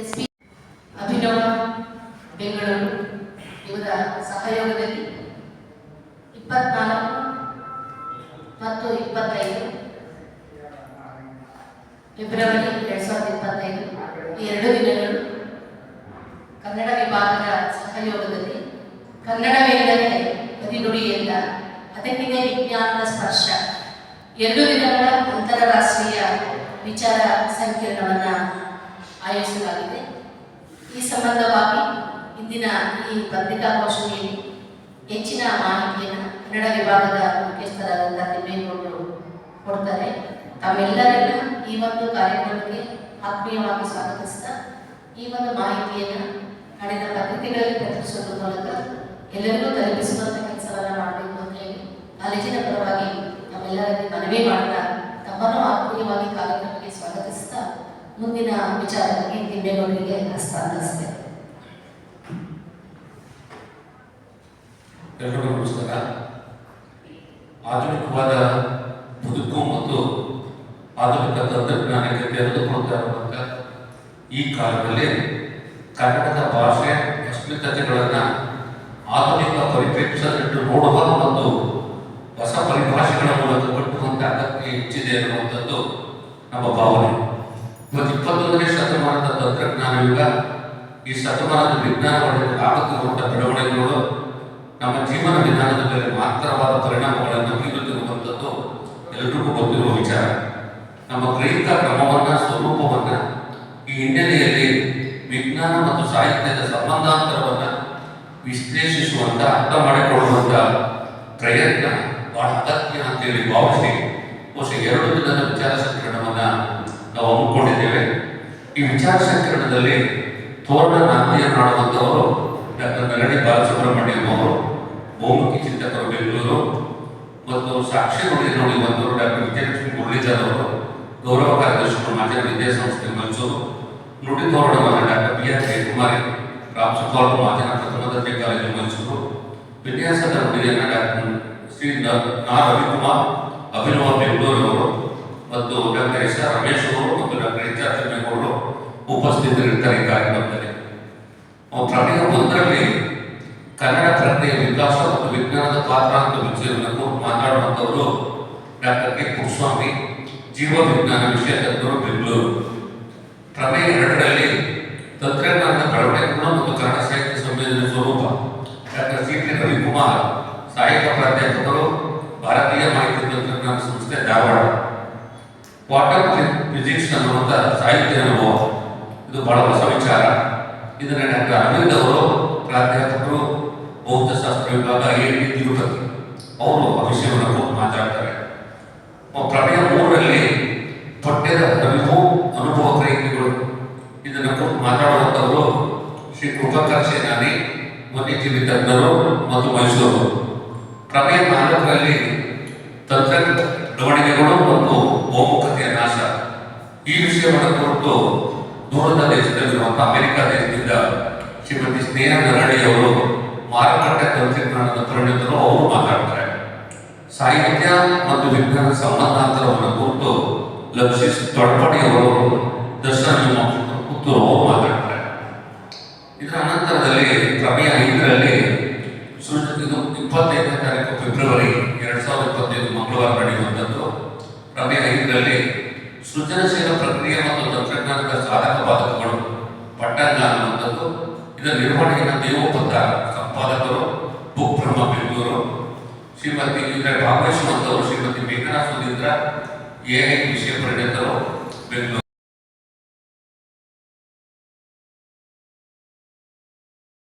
S P Abhinava Bengaluru. ಇವರ ಸಹಯೋಗದಲ್ಲಿ ಇಪ್ಪತ್ನಾಲ್ಕು ಮತ್ತು ಇಪ್ಪತ್ತೈದು ಫೆಬ್ರವರಿ ಎರಡ್ ಸಾವಿರದ ಇಪ್ಪತ್ತೈದು ಈ ಎರಡು ದಿನಗಳು ಕನ್ನಡ ವಿಭಾಗದ ಸಹಯೋಗದಲ್ಲಿ ಕನ್ನಡವೆಂದರೆ ಹದಿನುಡಿ ಎಂದ ಅದಕ್ಕಿದೆ ವಿಜ್ಞಾನದ ಸ್ಪರ್ಶ. ಎರಡು ದಿನಗಳ ಅಂತಾರಾಷ್ಟ್ರೀಯ ವಿಚಾರ ಸಂಕಿರಣವನ್ನು ಆಯೋಜಿಸಲಾಗಿದೆ ಈ ಸಂಬಂಧವಾಗಿ ಇಂದಿನ ಈ ಪತ್ರಿಕಾಗೋಷ್ಠಿಯಲ್ಲಿ ಹೆಚ್ಚಿನ ಮಾಹಿತಿಯನ್ನು ಕನ್ನಡ ವಿಭಾಗದ ಮುಖ್ಯಸ್ಥರಾದಂಥ ತಿಮ್ಮೇಗೌಡರು ಕೊಡ್ತಾರೆ. ತಾವೆಲ್ಲರನ್ನ ಈ ಒಂದು ಕಾರ್ಯಕ್ರಮಕ್ಕೆ ಆತ್ಮೀಯವಾಗಿ ಸ್ವಾಗತಿಸ್ತಾ ಈ ಒಂದು ಮಾಹಿತಿಯನ್ನು ಕಳೆದ ಪತ್ರಿಕೆಗಳಲ್ಲಿ ಪ್ರಕಟಿಸುವ ಮೂಲಕ ಎಲ್ಲರಿಗೂ ತಲುಪಿಸುವಂಥ ಕೆಲಸವನ್ನು ಮಾಡಬೇಕು ಅಂತ ಹೇಳಿ, ಕಾಲೇಜಿನ ಪರವಾಗಿ ತಮ್ಮೆಲ್ಲರಲ್ಲಿ ಮನವಿ ಮಾಡ್ತಾ ತಮ್ಮನ್ನು ಆತ್ಮೀಯವಾಗಿ ಸ್ವಾಗತಿಸ್ತಾ ಮುಂದಿನ ವಿಚಾರಕ್ಕೆ ತಿಮ್ಮೇಗೌಡರಿಗೆ ಹಸ್ತಾಂತರಿಸಿದೆ. ಎಲ್ರಿಗೂ ನಮಸ್ಕಾರ ಆಧುನಿಕವಾದ ಬದುಕು ಮತ್ತು ಆಧುನಿಕ ತಂತ್ರಜ್ಞಾನಕ್ಕೆ ತೆರೆದುಕೊಳ್ತಾ ಇರುವಂಥ ಈ ಕಾಲದಲ್ಲಿ ಕನ್ನಡದ ಭಾಷೆ ಅಸ್ಮಿತತೆಗಳನ್ನು ಆಧುನಿಕ ಪರಿಪ್ರೇಕ್ಷಿಟ್ಟು ನೋಡುವ ಒಂದು ಹೊಸ ಪರಿಭಾಷೆಗಳ ಮೂಲಕ ಕಟ್ಟುವಂಥ ಅಗತ್ಯ ಹೆಚ್ಚಿದೆ ಅನ್ನುವಂಥದ್ದು ನಮ್ಮ ಭಾವನೆ. ಇವತ್ತು ಇಪ್ಪತ್ತೊಂದನೇ ಶತಮಾನದ ತಂತ್ರಜ್ಞಾನ ಯುಗ ಈ ಶತಮಾನದ ವಿಜ್ಞಾನಗಳು ಆಗುತ್ತಿರುವಂಥ ಬೆಳವಣಿಗೆಗಳು ನಮ್ಮ ಜೀವನ ವಿಧಾನದ ಮೇಲೆ ಮಾತ್ರವಾದ ಪರಿಣಾಮಗಳನ್ನು ಬೀರುತ್ತಿರುವಂಥದ್ದು ಎಲ್ರಿಗೂ ಗೊತ್ತಿರುವ ವಿಚಾರ. ನಮ್ಮ ಗ್ರಹಿತ ಕ್ರಮವನ್ನ, ಸ್ವರೂಪವನ್ನ ಈ ಹಿನ್ನೆಲೆಯಲ್ಲಿ ವಿಜ್ಞಾನ ಮತ್ತು ಸಾಹಿತ್ಯದ ಸಂಬಂಧಾಂತರವನ್ನ ವಿಶ್ಲೇಷಿಸುವಂತ, ಅರ್ಥ ಮಾಡಿಕೊಳ್ಳುವಂತ ಪ್ರಯತ್ನ ಬಹಳ ಅಗತ್ಯ ಅಂತೇಳಿ ಭಾವಿಸಿ, ಬಹುಶಃ ಎರಡು ದಿನದ ವಿಚಾರ ಸಂಕಿರಣವನ್ನ ನಾವು ಹಮ್ಮಿಕೊಂಡಿದ್ದೇವೆ ಈ ವಿಚಾರ ಸಂಕಿರಣದಲ್ಲಿ ತೋರಣ ನಾಂದಿಯನ್ನು ಆಡುವಂಥವರು ಡಾಕ್ಟರ್ ನಗಡಿ ಬಾಲಸುಬ್ರಹ್ಮಣ್ಯಂ ಅವರು, ಬಹುಮುಖಿ ಚಿಂತಕರು ಬೆಂಗಳೂರು, ಮತ್ತು ಸಾಕ್ಷಿ ನೋಡಿ ಬಂದವರು ಡಾಕ್ಟರ್ ವಿಜಯಲಕ್ಷ್ಮಿ ಮುರಳೀಧರ್ ಅವರು, ಗೌರವ ಕಾರ್ಯದರ್ಶಿಗಳು ಮಾಜಿ ವಿದ್ಯಾಸಂಸ್ಥೆ ಮೈಸೂರು. ನುಡಿ ತೋರಣವನ್ನು doctor B R Jayakumari Ramasubbal ಮಾಜಿ ಪ್ರಥಮ ದರ್ಜೆ ಕಾಲೇಜು ಮೈಸೂರು. ವಿನ್ಯಾಸದ ನುಡಿಯನ್ನು ಡಾಕ್ಟರ್ ಶ್ರೀ ನ ರವಿಕುಮಾರ್ ಅಭಿನವ ಬೆಂಗಳೂರವರು, ಮತ್ತು ಡಾಕ್ಟರ್ ಎಸ್ ಆರ್ ರಮೇಶ್ ಅವರು ಮತ್ತು ಡಾಕ್ಟರ್ ಎಚ್ ಆರ್ ತಿಮ್ಮೇಗೌಡರು ಉಪಸ್ಥಿತರಿರ್ತಾರೆ ಈ ಕಾರ್ಯಕ್ರಮದಲ್ಲಿ ಅವು ಪ್ರಮೇಯ ಒಂದರಲ್ಲಿ ಕನ್ನಡ ಪ್ರಜ್ಞೆಯ ವಿಕಾಸ ಮತ್ತು ವಿಜ್ಞಾನದ ಪಾತ್ರ ಅಂತ ವಿಷಯವನ್ನು ಮಾತಾಡುವಂಥವರು ಡಾಕ್ಟರ್ ಕೆ. ಕುರುಸ್ವಾಮಿ ಜೀವ ವಿಜ್ಞಾನ ವಿಷಯ ತಜ್ಞರು ಬೆಂಗಳೂರು. ಪ್ರಮೇಯ ಎರಡರಲ್ಲಿ ತಂತ್ರಜ್ಞಾನದ ಬೆಳವಣಿಗೆಗಳು ಮತ್ತು ಕನ್ನಡ ಸಾಹಿತ್ಯ ಸಂವೇದನೆ ಸ್ವರೂಪ. Doctor C. ಟಿ. ರವಿಕುಮಾರ್ ಸಹಾಯಕ ಪ್ರಾಧ್ಯಾಪಕರು, ಭಾರತೀಯ ಮಾಹಿತಿ ತಂತ್ರಜ್ಞಾನ ಸಂಸ್ಥೆ ಧಾರವಾಡ. ಕ್ವಾಂಟಮ್ ಫಿಸಿಕ್ಸ್ ಅನ್ನುವಂಥ ಸಾಹಿತ್ಯ ಅನುಭವ. ಇದು ಬಹಳ ಹೊಸ ವಿಚಾರ. ಇದನ್ನ ಡಾಕ್ಟರ್ ಅರವಿಂದ್ ಅವರು ಪ್ರಾಧ್ಯಾಪಕರು, ಭೌತಶಾಸ್ತ್ರ ವಿಭಾಗ ಎ ಅವರು ಆ ವಿಷಯವನ್ನು ಮಾತಾಡ್ತಾರೆ. ಪ್ರಮೇಯ ಮೂರರಲ್ಲಿ ಪಠ್ಯದ ಅರಿವು ಅನುಭವ ಗ್ರಹಿಕೆಗಳು ಇದನ್ನು ಕುರಿತು ಮಾತಾಡುವಂಥವರು ಶ್ರೀ ಕೃಪಾಕರ್ ಸೇನಾನಿ ವನ್ಯಜೀವಿ ತಜ್ಞರು ಮತ್ತು ಮೈಸೂರು. ಪ್ರಮೇಯ ನಾಲ್ಕರಲ್ಲಿ ತಂತ್ರ ಬೆಳವಣಿಗೆಗಳು ಮತ್ತು ಬಹುಮುಖತೆಯ ನಾಶ. ಈ ವಿಷಯವನ್ನು ಕುರಿತು ದೂರದ ದೇಶದಲ್ಲಿರುವಂತಹ ಅಮೆರಿಕ ದೇಶದಿಂದ ಶ್ರೀಮತಿ ಸ್ನೇಹ ನರಳಿ ಅವರು ಮಾರುಕಟ್ಟೆ ತಂತ್ರಜ್ಞಾನದ ಪರಿಣಿತರು ಅವರು ಮಾತಾಡ್ತಾರೆ. ಸಾಹಿತ್ಯ ಮತ್ತು ವಿಜ್ಞಾನ ಸಂಬಂಧಾಂತರವನ್ನು ಕುರಿತು ಲಕ್ಷಿಸ್ ತೊಡಪಡಿ ಅವರು ದರ್ಶನ ಪುತ್ತೂರು ಅವರು ಮಾತಾಡ್ತಾರೆ. ಇದರ ಅನಂತರದಲ್ಲಿ ಪ್ರಮೇಯ ಐದರಲ್ಲಿ ಸೃಷ್ಟಿದು ಇಪ್ಪತ್ತೈದನೇ ತಾರೀಕು ಫೆಬ್ರವರಿ ಎರಡ್ ಸಾವಿರದ ಇಪ್ಪತ್ತೈದು ಮಂಗಳವಾರ ನಡೆಯುವಂಥದ್ದು. ಕ್ರಮೇ ಐದರಲ್ಲಿ ಸೃಜನಶೀಲ ಪ್ರಕ್ರಿಯೆ ಮತ್ತು ತಂತ್ರಜ್ಞಾನದ ಸಾಧಕ ಬಾಧಕಗಳು ಪಟ್ಟಣ ಅನ್ನುವಂಥದ್ದು ಇದರ ನಿರ್ವಹಣೆಯನ್ನು ದೇವೋಪದ ಸಂಪಾದಕರು ಬ್ರಹ್ಮ ಬೆಂಗಳೂರು ಶ್ರೀಮತಿ ಭಾಗವಹಿಸುವಂತವರು, ಶ್ರೀಮತಿ ಮೇಘನಾ ಸುಧೀಂದ್ರ ಎಐ ವಿಷಯ ಪರಿಣಿತರು ಬೆಂಗಳೂರು.